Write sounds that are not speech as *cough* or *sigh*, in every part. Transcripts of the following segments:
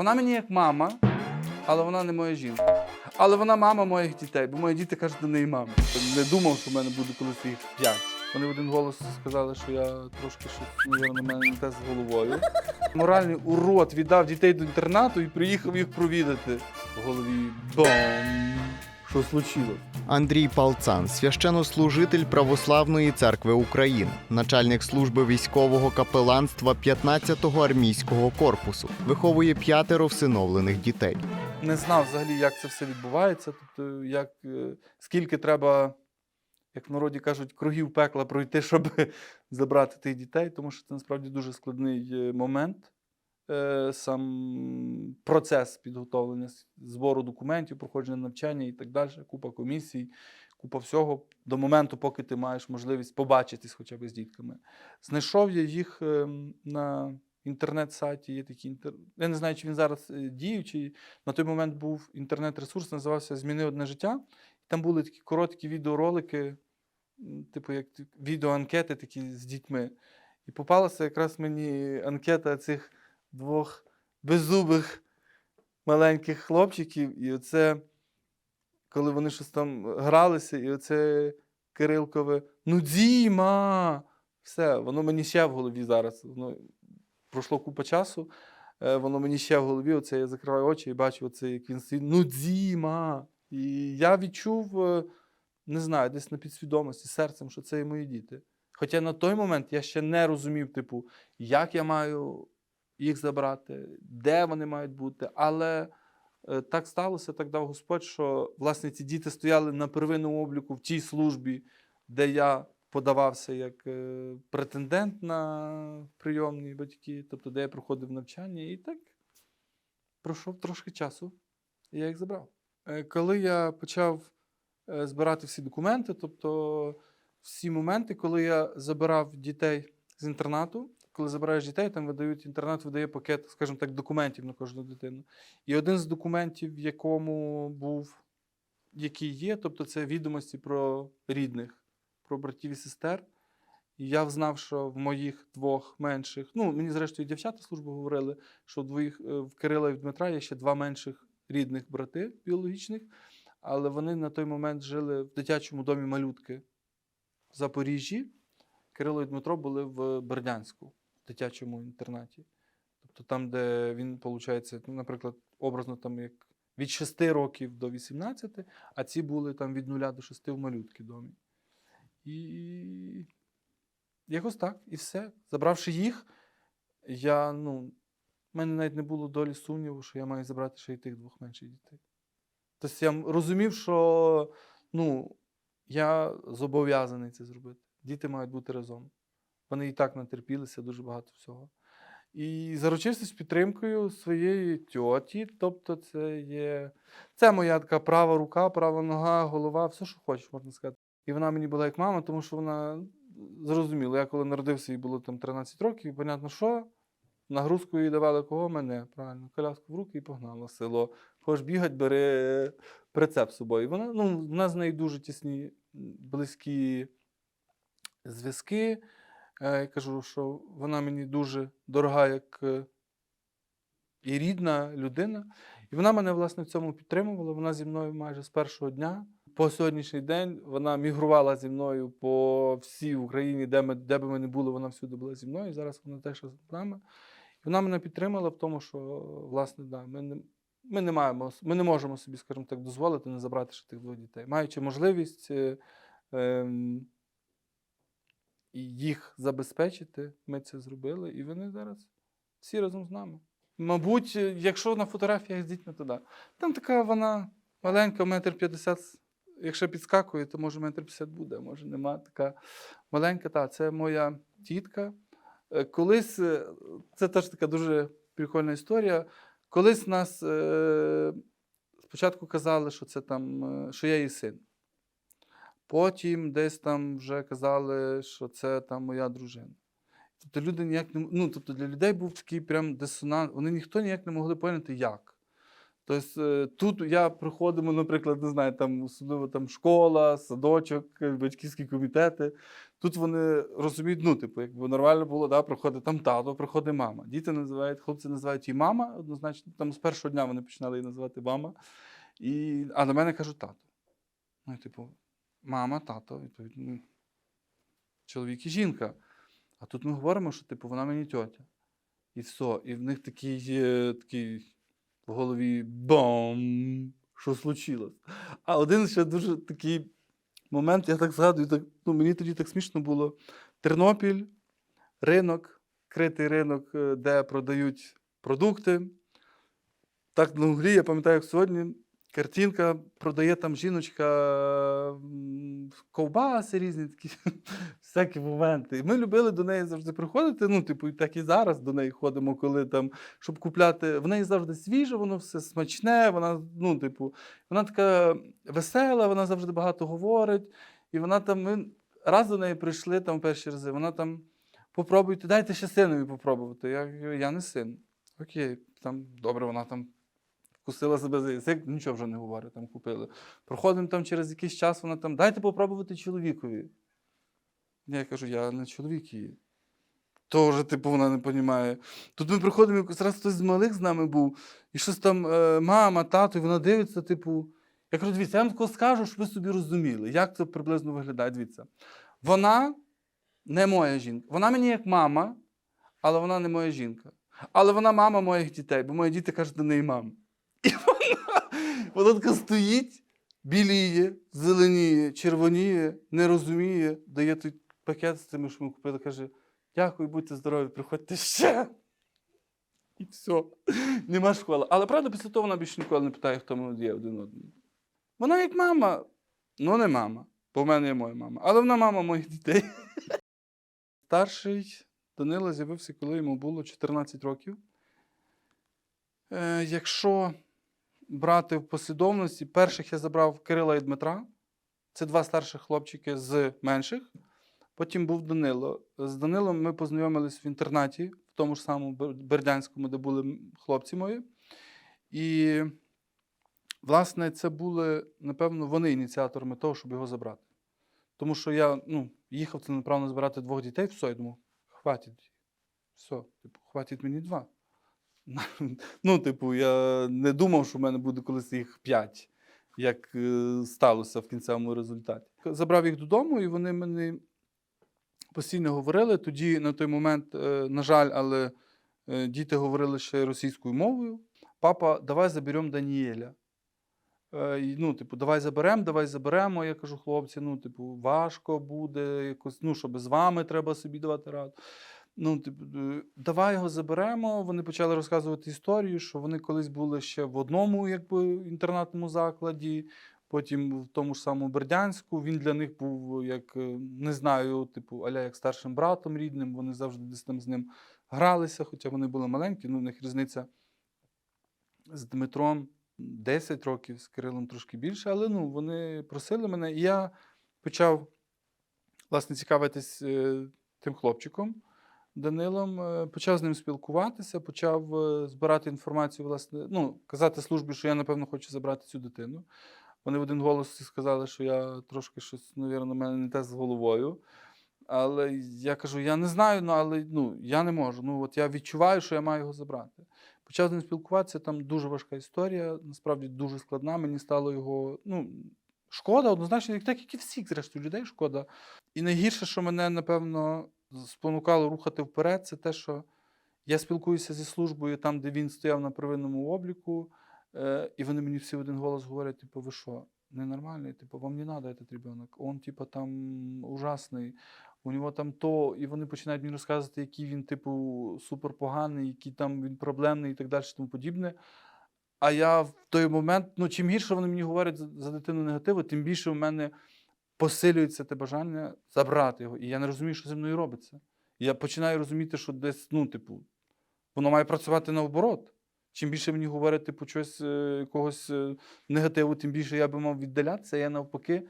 Вона мені як мама, але вона не моя жінка. Але вона мама моїх дітей, бо мої діти кажуть до неї мама. Не думав, що в мене буде колись їх п'ять. Вони в один голос сказали, що я трошки щось, на мене не те з головою. Моральний урод віддав дітей до інтернату і приїхав їх провідати. В голові бам! Що случилось? Андрій Палцан, священнослужитель Православної церкви України, начальник служби військового капеланства 15-го армійського корпусу, виховує п'ятеро всиновлених дітей. не знав взагалі, як це все відбувається. Тобто, як, е, скільки треба, як в народі кажуть, кругів пекла пройти, щоб *laughs* забрати тих дітей, тому що це насправді дуже складний е, момент. Е, Сам процес підготовлення збору документів, проходження навчання і так далі, купа комісій, купа всього до моменту, поки ти маєш можливість побачитись хоча б з дітками. Знайшов я їх ем, на інтернет-сайті. Є такі інтер... Я не знаю, чи він зараз е, діючий. На той момент був інтернет-ресурс, називався Зміни одне життя. Там були такі короткі відеоролики, типу як відеоанкети такі з дітьми. І попалася якраз мені анкета цих двох беззубих маленьких хлопчиків. І оце, коли вони щось там гралися, і оце Кирилкове Ну, Діма! Все, воно мені ще в голові зараз. Воно пройшло купа часу. е, Воно мені ще в голові, оце я закриваю очі і бачу, оце, як він стоїть. Ну, Діма! І я відчув, е, не знаю, десь на підсвідомості, серцем, що це і мої діти. Хоча на той момент я ще не розумів, типу, як я маю їх забрати, де вони мають бути. Але е, так сталося, так дав Господь, що власне ці діти стояли на первинному обліку в тій службі, де я подавався як е, претендент на прийомні батьки, тобто де я проходив навчання, і так пройшов трошки часу, і я їх забрав. Е, Коли я почав збирати всі документи, тобто всі моменти, коли я забирав дітей з інтернату, коли забираєш дітей, там видають інтернат, видає пакет, скажімо так, документів на кожну дитину. І один з документів, в якому був, який є, тобто це відомості про рідних, про братів і сестер. І я взнав, що в моїх двох менших, ну мені зрештою дівчата служби говорили, що двоїх е, в Кирила і в Дмитра є ще два менших рідних брати біологічних, але вони на той момент жили в дитячому домі малютки в Запоріжжі. Кирило і Дмитро були в Бердянську, дитячому інтернаті. Тобто там, де він, виходить, ну, наприклад, образно там як від 6 років до 18, а ці були там від 0 до 6 в малютки домі. І якось так, і все. Забравши їх, я, ну, в мене навіть не було долі сумніву, що я маю забрати ще й тих двох менших дітей. Тобто я розумів, що ну, я зобов'язаний це зробити. Діти мають бути разом. Вони і так натерпілися дуже багато всього. І заручився підтримкою своєї тьоті. Тобто, це є це моя така права рука, права нога, голова, все, що хочеш, можна сказати. І вона мені була як мама, тому що вона зрозуміла, я коли народився, їй було там 13 років, і понятно, що нагрузку їй давали кого мене, правильно, коляску в руки і погнала в село. Хочеш бігать, бери прицеп з собою. Вона, ну, в нас з нею дуже тісні, близькі зв'язки. Е, Я кажу, що вона мені дуже дорога як е, і рідна людина. І вона мене, власне, в цьому підтримувала. Вона зі мною майже з першого дня. По сьогоднішній день вона мігрувала зі мною по всій Україні, де, ми, де би ми не були, вона всюди була зі мною. Зараз вона теж з нами. І вона мене підтримала в тому, що, власне, да, ми не, ми не маємо, ми не можемо собі, скажімо так, дозволити не забрати ще тих двох дітей. Маючи можливість е, і їх забезпечити, ми це зробили, і вони зараз всі разом з нами. Мабуть, якщо на фотографіях з дітьми, то да. Там така вона маленька, метр п'ятдесят. Якщо підскакує, то може метр п'ятдесят буде, а може нема. Така маленька, та, це моя тітка. Е, Колись, е, це теж така дуже прикольна історія. Колись нас е, спочатку казали, що це там, е, що я її син. Потім десь там вже казали, що це там моя дружина. Тобто люди ніяк не ну, тобто для людей був такий прям дисонанс. Вони ніхто ніяк не могли поняти, як. Тобто е, тут я приходимо, наприклад, не знаю, там особливо там школа, садочок, батьківські комітети. Тут вони розуміють, ну, типу, якби нормально було, да, приходить там тато, приходить мама. Діти називають, хлопці називають її мама, однозначно, там з першого дня вони починали її називати мама. І, а на мене кажуть тато. Ну, типу, мама, тато, відповідно, ну, чоловік і жінка. А тут ми говоримо, що типу, вона мені тьотя. І все. І в них такий, е, такий в голові бом, що случилось. А один ще дуже такий момент, я так згадую, так, ну, мені тоді так смішно було. Тернопіль, ринок, критий ринок, е, де продають продукти. Так на углі, я пам'ятаю, як сьогодні. Картинка продає там жіночка ковбаси різні такі *laughs* всякі моменти. І ми любили до неї завжди приходити. Ну, типу, так і зараз до неї ходимо, коли там, щоб купляти. В неї завжди свіже, воно все смачне. Вона, ну, типу, вона така весела, вона завжди багато говорить. І вона там, ми раз до неї прийшли там перші рази, вона там попробуйте, дайте ще синові попробувати. Я, я не син. Окей, там добре, вона там вкусила себе за язик, нічого вже не говорить, там купили. Проходимо там через якийсь час, вона там, дайте попробувати чоловікові. Я кажу, я не чоловік її. Тоже, типу, вона не розуміє. Тут ми приходимо, якось раз хтось з малих з нами був, і щось там е, мама, тато, і вона дивиться, типу. Я кажу, дивіться, я вам тако скажу, щоб ви собі розуміли, як це приблизно виглядає. Дивіться. Вона не моя жінка. Вона мені як мама, але вона не моя жінка. Але вона мама моїх дітей, бо мої діти кажуть до неї мама. І вона, вона така стоїть, біліє, зеленіє, червоніє, не розуміє, дає той пакет з тими, що ми купили, каже: дякую, будьте здорові, приходьте ще. І все. Нема школи. Але правда, після того вона більше ніколи не питає, хто ми є один одному. Вона як мама, ну не мама, бо в мене є моя мама, але вона мама моїх дітей. *laughs* Старший Данила з'явився, коли йому було 14 років. Е, якщо брати в послідовності, перших я забрав Кирила і Дмитра. Це два старших хлопчики з менших. Потім був Данило. З Данилом ми познайомились в інтернаті, в тому ж самому Бердянському, де були хлопці мої. І, власне, це були, напевно, вони ініціаторами того, щоб його забрати. Тому що я ну, їхав це направно збирати двох дітей, все, я думав, хватить. Все, типу, хватить мені два. *laughs* Ну, типу, я не думав, що в мене буде колись їх п'ять, як е, сталося в кінцевому результаті. Забрав їх додому, і вони мені постійно говорили. Тоді на той момент, е, на жаль, але е, діти говорили ще російською мовою. Папа, давай заберемо Даніеля. Ну, типу, давай заберемо, давай заберемо. Я кажу, хлопці, ну, типу, важко буде, якось, ну, щоб з вами треба собі давати раду. Ну, типу, е, давай його заберемо. Вони почали розказувати історію, що вони колись були ще в одному якби, інтернатному закладі, потім в тому ж самому Бердянську. Він для них був як, е, не знаю, типу, аля як старшим братом рідним. Вони завжди десь там з ним гралися, хоча вони були маленькі, ну, в них різниця з Дмитром 10 років, з Кирилом трошки більше, але ну, вони просили мене, і я почав власне цікавитись е, тим хлопчиком. Данилом, е, почав з ним спілкуватися, почав е, збирати інформацію, власне, ну, казати службі, що я, напевно, хочу забрати цю дитину. Вони в один голос сказали, що я трошки щось, навірно, мене не те з головою. Але я кажу, я не знаю, ну, але ну, я не можу. Ну, от я відчуваю, що я маю його забрати. Почав з ним спілкуватися, там дуже важка історія, насправді дуже складна. Мені стало його. ну, Шкода, однозначно, як так, як і всіх, зрештою, людей шкода. І найгірше, що мене, напевно, спонукало рухати вперед, це те, що я спілкуюся зі службою там, де він стояв на первинному обліку, е, і вони мені всі в один голос говорять: типу, ви що, ненормальний? Типу, вам не треба этот ребенок. Он, типу, там ужасний, у нього там то, і вони починають мені розказувати, який він, типу, суперпоганий, який там він проблемний і так далі, тому подібне. А я в той момент, ну, чим гірше вони мені говорять за дитину негативу, тим більше в мене посилюється те бажання забрати його. І я не розумію, що зі мною робиться. Я починаю розуміти, що десь, ну, типу, воно має працювати наоборот. Чим більше мені говорять, типу, щось, е, якогось е, негативу, тим більше я би мав віддалятися. Я навпаки,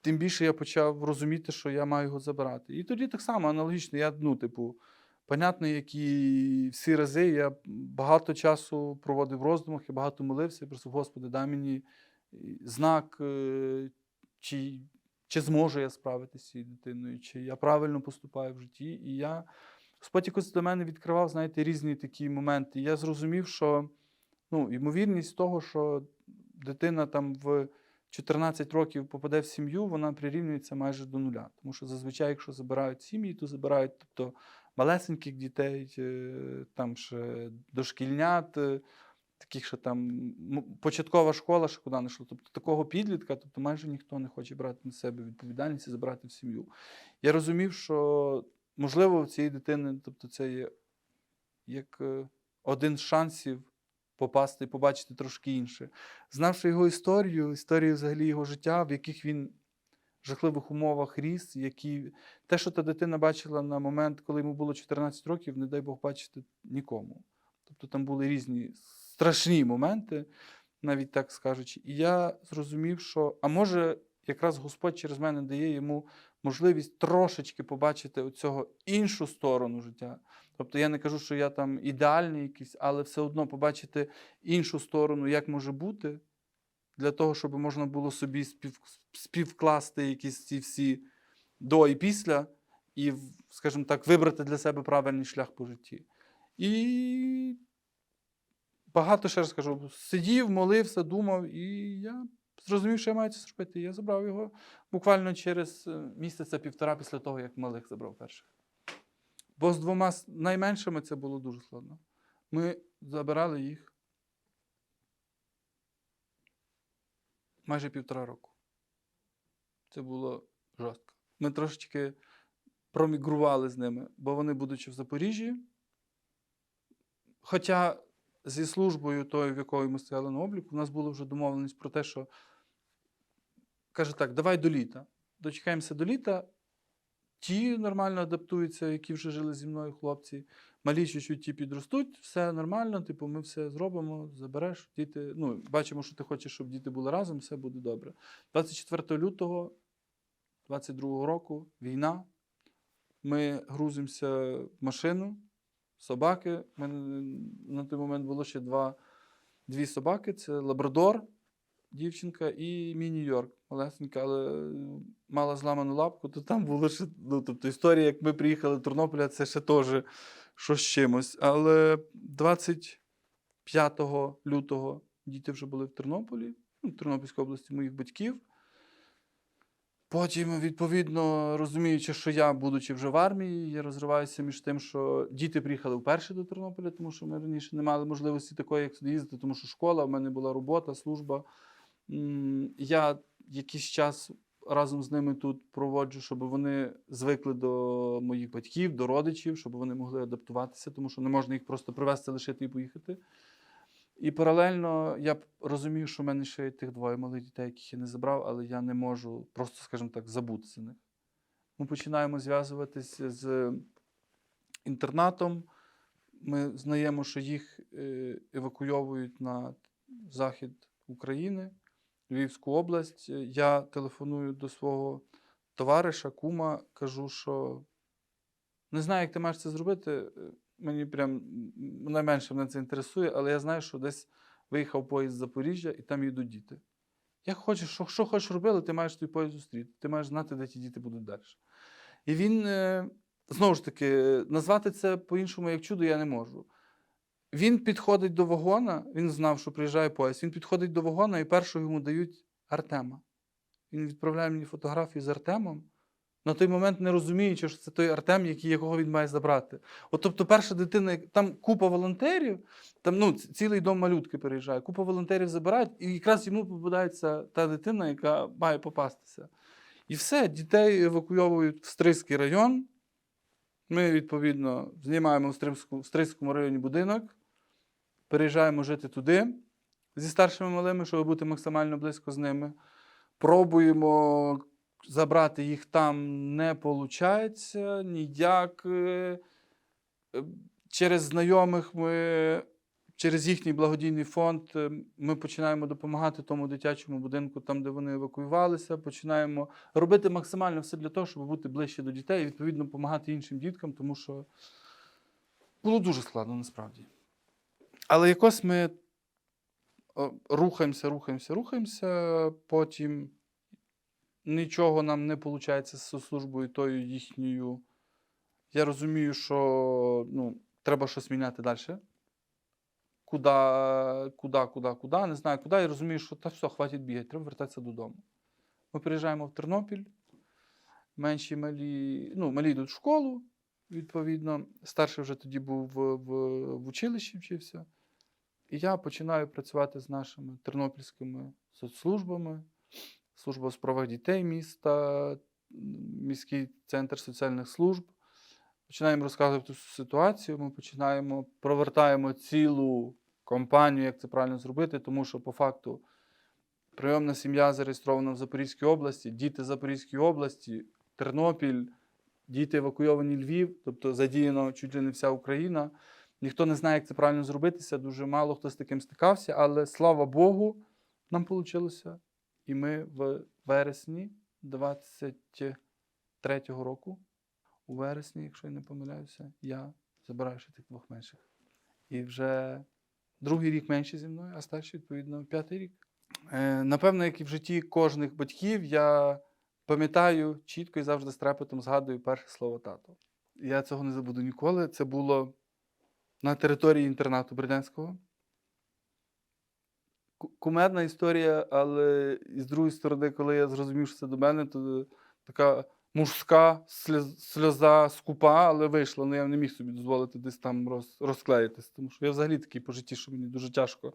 тим більше я почав розуміти, що я маю його забирати. І тоді так само аналогічно, я, ну, типу, понятно, як і всі рази, я багато часу проводив в роздумах, я багато молився, я просив, Господи, дай мені знак, е, чи, чи зможу я справитися з цією дитиною, чи я правильно поступаю в житті. І я Господь якось до мене відкривав, знаєте, різні такі моменти. І я зрозумів, що ну, ймовірність того, що дитина там в 14 років попаде в сім'ю, вона прирівнюється майже до нуля. Тому що зазвичай, якщо забирають сім'ї, то забирають тобто, малесеньких дітей, е, там ще дошкільнят, е, таких, що там початкова школа, що куди не йшло. Тобто такого підлітка, тобто майже ніхто не хоче брати на себе відповідальність і забрати в сім'ю. Я розумів, що можливо в цієї дитини, тобто це є як е, один з шансів попасти і побачити трошки інше. Знавши його історію, історію взагалі його життя, в яких він жахливих умовах ріс, які те, що та дитина бачила на момент, коли йому було 14 років, не дай Бог бачити нікому. Тобто там були різні страшні моменти, навіть так скажучи. І я зрозумів, що, а може, якраз Господь через мене дає йому можливість трошечки побачити оцього іншу сторону життя. Тобто я не кажу, що я там ідеальний якийсь, але все одно побачити іншу сторону, як може бути, для того, щоб можна було собі спів, співкласти якісь ці всі до і після, і, скажімо так, вибрати для себе правильний шлях по житті. І багато ще раз скажу, сидів, молився, думав, і я зрозумів, що я маю це зробити. Я забрав його буквально через е, місяця півтора після того, як малих забрав перших. Бо з двома найменшими це було дуже складно. Ми забирали їх майже півтора року. Це було жорстко. Ми трошечки промігрували з ними, бо вони, будучи в Запоріжжі, хоча зі службою тою, в якої ми стояли на обліку, у нас була вже домовленість про те, що каже так, давай до літа. Дочекаємося до літа. Ті нормально адаптуються, які вже жили зі мною хлопці. Малі чуть-чуть ті підростуть, все нормально, типу, ми все зробимо, забереш діти. Ну, бачимо, що ти хочеш, щоб діти були разом, все буде добре. 24 лютого 22 року війна. Ми грузимося в машину, собаки. У мене на той момент було ще два, дві собаки: це Лабрадор, дівчинка, і Міні-Йорк, малесенька, але мала зламану лапку, то там було ще. Ну, тобто історія, як ми приїхали до Тернополя, це ще теж що з чимось. Але 25 лютого діти вже були в Тернополі, ну, в Тернопільській області моїх батьків. Потім, відповідно, розуміючи, що я, будучи вже в армії, я розриваюся між тим, що діти приїхали вперше до Тернополя, тому що ми раніше не мали можливості такої, як сюди їздити, тому що школа, в мене була робота, служба. Я якийсь час разом з ними тут проводжу, щоб вони звикли до моїх батьків, до родичів, щоб вони могли адаптуватися, тому що не можна їх просто привезти, лишити і поїхати. І паралельно я б розумів, що в мене ще є тих двоє малих дітей, яких я не забрав, але я не можу просто, скажімо так, забути за них. Ми починаємо зв'язуватися з інтернатом. Ми знаємо, що їх е, евакуйовують на захід України, Львівську область. Я телефоную до свого товариша, кума, кажу, що не знаю, як ти маєш це зробити. Мені прям найменше мене це інтересує, але я знаю, що десь виїхав поїзд з Запоріжжя і там їдуть діти. Як хочеш, що, що хочеш робити, ти маєш той поїзд зустріти. Ти маєш знати, де ті діти будуть далі. І він, е, знову ж таки, назвати це по-іншому як чудо я не можу. Він підходить до вагона, він знав, що приїжджає поїзд. Він підходить до вагона і першого йому дають Артема. Він відправляє мені фотографію з Артемом, на той момент не розуміючи, що це той Артем, який, якого він має забрати. От тобто, перша дитина, там купа волонтерів, там ну, цілий дом малютки переїжджає, купа волонтерів забирають, і якраз йому попадається та дитина, яка має попастися. І все, дітей евакуйовують в Стрийський район. Ми, відповідно, знімаємо в Стрийському районі будинок, переїжджаємо жити туди зі старшими малими, щоб бути максимально близько з ними. Пробуємо забрати їх там не виходить ніяк. Е, е, Через знайомих ми, через їхній благодійний фонд е, ми починаємо допомагати тому дитячому будинку, там, де вони евакуювалися, починаємо робити максимально все для того, щоб бути ближче до дітей і відповідно допомагати іншим діткам, тому що було дуже складно насправді. Але якось ми рухаємося, рухаємося, рухаємося. Потім нічого нам не виходить з службою тою їхньою. Я розумію, що ну, треба щось міняти далі. Куда, куда, куда, куда, не знаю куди. Я розумію, що та все, хватить бігати, треба вертатися додому. Ми приїжджаємо в Тернопіль, менші малі, ну, малі йдуть в школу, відповідно. Старший вже тоді був в, в, в училищі вчився. І я починаю працювати з нашими тернопільськими соцслужбами, служба у справах дітей міста, міський центр соціальних служб. Починаємо розказувати цю ситуацію. Ми починаємо провертаємо цілу компанію, як це правильно зробити, тому що по факту прийомна сім'я зареєстрована в Запорізькій області, діти Запорізької області, Тернопіль, діти евакуйовані Львів, тобто задіяно чуть ли не вся Україна. Ніхто не знає, як це правильно зробитися. Дуже мало хто з таким стикався, але слава Богу, нам вийшло. І ми в вересні 23-го року, у вересні, якщо я не помиляюся, я забираю ще тих двох менших. І вже другий рік менші зі мною, а старші, відповідно, п'ятий рік. Е, напевно, як і в житті кожних батьків, я пам'ятаю чітко і завжди з трепетом згадую перше слово тато. Я цього не забуду ніколи. Це було на території інтернату Бердянського. Ку- Кумедна історія, але з другої сторони, коли я зрозумів, що це до мене, то така мужська сльоза скупа, але вийшла. Ну я не міг собі дозволити десь там роз, розклеїтись, тому що я взагалі такий по житті, що мені дуже тяжко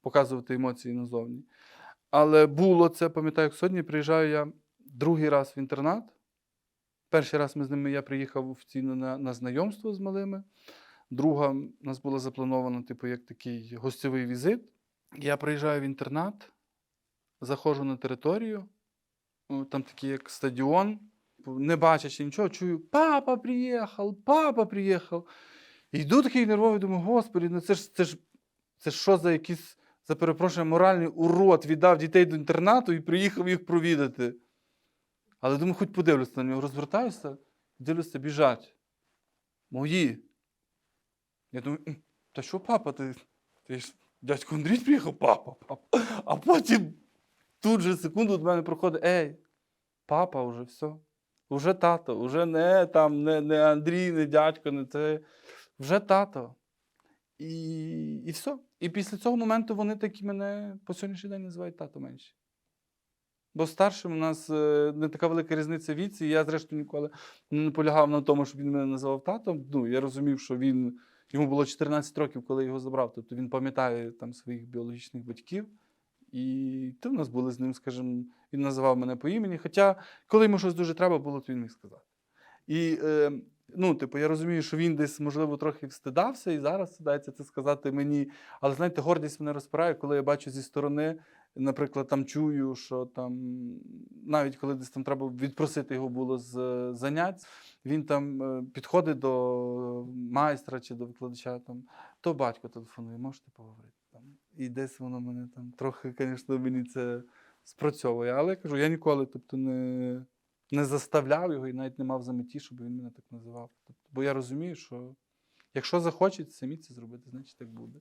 показувати емоції назовні. Але було це, пам'ятаю, як сьогодні приїжджаю я другий раз в інтернат. Перший раз ми з ними я приїхав офіційно на, на знайомство з малими. Друга у нас була запланована, типу, як такий гостьовий візит. Я приїжджаю в інтернат, заходжу на територію, там такий як стадіон, не бачачи нічого, чую: папа приїхав, папа приїхав. І йду такий нервовий, думаю, господи, ну це ж це ж це ж що за якийсь, за перепрошую, моральний урод віддав дітей до інтернату і приїхав їх провідати. Але думаю, хоч подивлюся на нього, розвертаюся, дивлюся, біжать. Мої. Я думаю, та що папа, ти, ти ж дядько Андрій приїхав, папа, папа. А потім тут же секунду до мене проходить, ей, папа вже все. Вже тато, вже не там, не, не Андрій, не дядько, не це. Вже тато. І, і все. І після цього моменту вони такі мене по сьогоднішній день називають тато менші. Бо старшим у нас е, не така велика різниця віці. і Я, зрештою, ніколи не наполягав на тому, щоб він мене називав татом. Ну, я розумів, що він, йому було 14 років, коли його забрав. Тобто він пам'ятає там своїх біологічних батьків. І ти в нас були з ним, скажімо, він називав мене по імені. Хоча, коли йому щось дуже треба було, то він міг сказати. І е, ну, типу, я розумію, що він десь, можливо, трохи встидався і зараз стидається це сказати мені. Але знаєте, гордість мене розпирає, коли я бачу зі сторони, наприклад, там чую, що там, навіть коли десь там треба відпросити його було з е, занять, він там е, підходить до майстра чи до викладача, там, то батько телефонує, можете поговорити. Там. І десь воно мене там трохи, звісно, мені це спрацьовує. Але я кажу, я ніколи тобто, не, не заставляв його і навіть не мав за меті, щоб він мене так називав. Тобто, бо я розумію, що якщо захочуть самі це зробити, значить так буде.